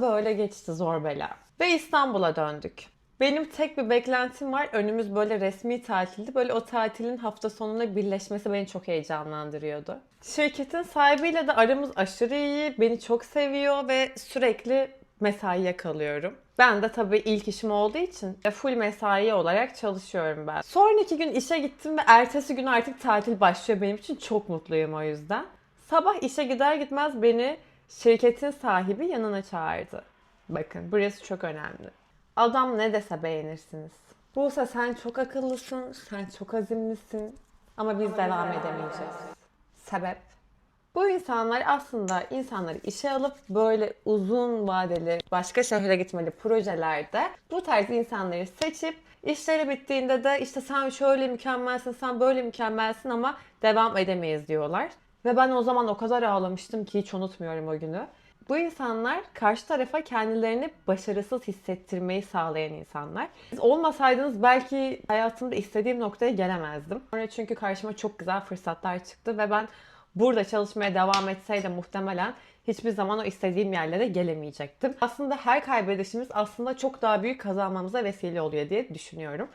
Böyle geçti zor bela. Ve İstanbul'a döndük. Benim tek bir beklentim var. Önümüz böyle resmi tatildi. Böyle o tatilin hafta sonuna birleşmesi beni çok heyecanlandırıyordu. Şirketin sahibiyle de aramız aşırı iyi. Beni çok seviyor ve sürekli mesaiye kalıyorum. Ben de tabii ilk işim olduğu için full mesai olarak çalışıyorum ben. Sonraki gün işe gittim ve ertesi gün artık tatil başlıyor benim için. Çok mutluyum o yüzden. Sabah işe gider gitmez beni şirketin sahibi yanına çağırdı. Bakın burası çok önemli. Adam ne dese beğenirsiniz. Buse sen çok akıllısın, sen çok azimlisin ama biz devam edemeyeceğiz. Sebep? Bu insanlar aslında insanları işe alıp böyle uzun vadeli başka şehre gitmeli projelerde bu tarz insanları seçip işleri bittiğinde de işte sen şöyle mükemmelsin, sen böyle mükemmelsin ama devam edemeyiz diyorlar. Ve ben o zaman o kadar ağlamıştım ki hiç unutmuyorum o günü. Bu insanlar karşı tarafa kendilerini başarısız hissettirmeyi sağlayan insanlar. Siz olmasaydınız belki hayatımda istediğim noktaya gelemezdim. Sonra çünkü karşıma çok güzel fırsatlar çıktı ve ben burada çalışmaya devam etseydim muhtemelen hiçbir zaman o istediğim yerlere gelemeyecektim. Aslında her kaybedişimiz aslında çok daha büyük kazanmamıza vesile oluyor diye düşünüyorum.